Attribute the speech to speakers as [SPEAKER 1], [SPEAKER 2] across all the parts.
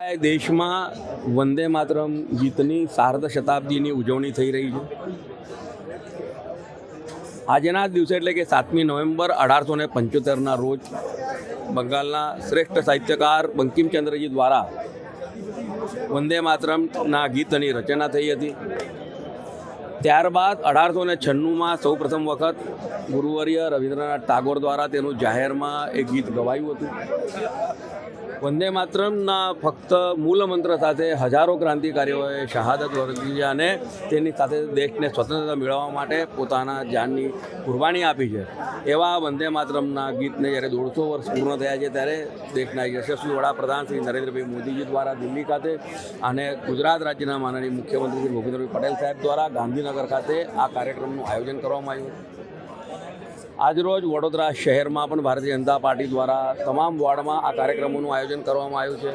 [SPEAKER 1] દેશમાં વંદે માતરમ ગીતની સાર્ધ શતાબ્દીની ઉજવણી થઈ રહી છે. આજના દિવસે એટલે કે સાતમી નવેમ્બર અઢારસો ને પંચોતેરના રોજ બંગાળના શ્રેષ્ઠ સાહિત્યકાર બંકિમચંદ્રજી દ્વારા વંદે માતરમના ગીતની રચના થઈ હતી. ત્યારબાદ અઢારસો ને છન્નુંમાં સૌ પ્રથમ વખત ગુરુવર્ય રવિન્દ્રનાથ ટાગોર દ્વારા તેનું જાહેરમાં એક ગીત ગવાયું હતું. વંદે માતરમના ફક્ત મૂલમંત્ર સાથે હજારો ક્રાંતિકારીઓએ શહાદત વર્તી છે અને તેની સાથે દેશને સ્વતંત્રતા મેળવવા માટે પોતાના જાનની કુરબાની આપી છે. એવા વંદે માતરમના ગીતને જ્યારે દોઢસો વર્ષ પૂર્ણ થયા છે ત્યારે દેશના યશસ્વી વડાપ્રધાન શ્રી નરેન્દ્રભાઈ મોદીજી દ્વારા દિલ્હી ખાતે અને ગુજરાત રાજ્યના માનનીય મુખ્યમંત્રી શ્રી ભૂપેન્દ્રભાઈ પટેલ સાહેબ દ્વારા ગાંધીનગર ખાતે આ કાર્યક્રમનું આયોજન કરવામાં આવ્યું. આજરોજ વડોદરા શહેરમાં પણ ભારતીય જનતા પાર્ટી દ્વારા તમામ વોર્ડમાં આ કાર્યક્રમોનું આયોજન કરવામાં આવ્યું છે.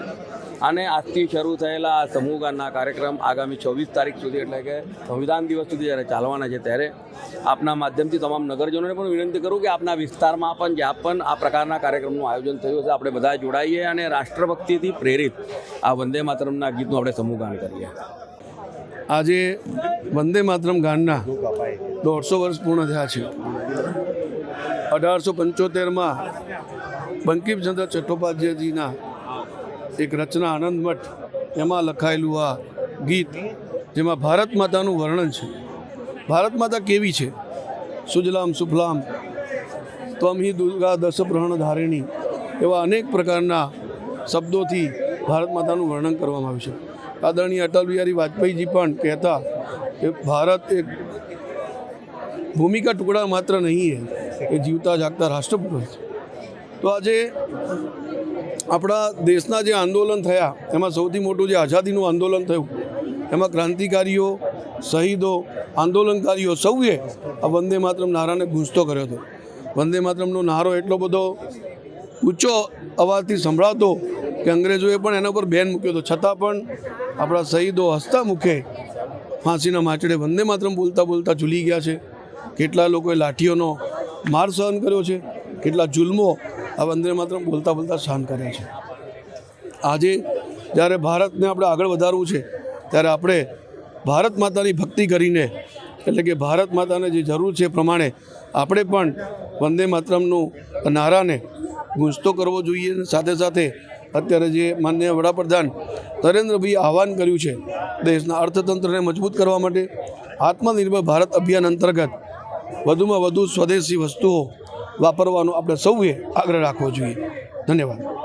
[SPEAKER 1] અને આજથી શરૂ થયેલા આ સમૂહગાનના કાર્યક્રમ આગામી છવ્વીસ તારીખ સુધી એટલે કે સંવિધાન દિવસ સુધી જ્યારે ચાલવાના છે ત્યારે આપના માધ્યમથી તમામ નગરજનોને પણ વિનંતી કરું કે આપના વિસ્તારમાં પણ જ્યાં પણ આ પ્રકારના કાર્યક્રમનું આયોજન થયું છે આપણે બધા જોડાઈએ અને રાષ્ટ્રભક્તિથી પ્રેરિત આ વંદે માતરમના ગીતનું આપણે સમૂહગાન કરીએ.
[SPEAKER 2] આજે વંદે માતરમ ગાનના દોઢસો વર્ષ પૂર્ણ થયા છે. અઢારસો પંચોતેરમાં બંકિમચંદ્ર ચટ્ટોપાધ્યાયજીના એક રચના આનંદ મઠ, એમાં લખાયેલું આ ગીત, જેમાં ભારત માતાનું વર્ણન છે. ભારત માતા કેવી છે? સુજલામ સુફલામ ત્વમ દુર્ગા દશપ્રહણ ધારિણી એવા અનેક પ્રકારના શબ્દોથી ભારત માતાનું વર્ણન કરવામાં આવ્યું છે. આદરણીય અટલ બિહારી વાજપેયીજી પણ કહેતા કે ભારત એક ભૂમિકા ટુકડા માત્ર નહીં હે એ જીવતા જાગતા રાષ્ટ્રપુરુષ છે. તો આજે આપણા દેશના જે આંદોલન થયા, એમાં સૌથી મોટું જે આઝાદીનું આંદોલન થયું, એમાં ક્રાંતિકારીઓ, શહીદો, આંદોલનકારીઓ સૌએ આ વંદે માતરમ નારાને ગૂંજતો કર્યો હતો. વંદે માતરમનો નારો એટલો બધો ઊંચો અવાજથી સંભળાતો કે અંગ્રેજોએ પણ એના પર બેન મૂક્યો હતો. છતાં પણ આપણા શહીદો હસતા મુખે ફાંસીના માચડે વંદે માતરમ બોલતા બોલતા ઝૂલી ગયા છે. કેટલા લોકોએ લાઠીઓનો માર સહન કર્યો છે. કેટલા જુલ્મો આ વંદે માત્ર બોલતા બોલતા સહન કર્યા છે. આજે જ્યારે ભારતને આપણે આગળ વધારવું છે, ત્યારે આપણે ભારત માતાની ભક્તિ કરીને, એટલે કે ભારત માતાને જે જરૂર છે પ્રમાણે આપણે પણ વંદે માતરમનું નારાને ગુંજતો કરવો જોઈએ. સાથે સાથે અત્યારે જે માનનીય વડાપ્રધાન નરેન્દ્રભાઈએ આહવાન કર્યું છે, દેશના અર્થતંત્રને મજબૂત કરવા માટે આત્મનિર્ભર ભારત અભિયાન અંતર્ગત વધુમાં વધુ સ્વદેશી વસ્તુઓ વાપરવાનો આપણે સૌએ આગ્રહ રાખવો જોઈએ. ધન્યવાદ.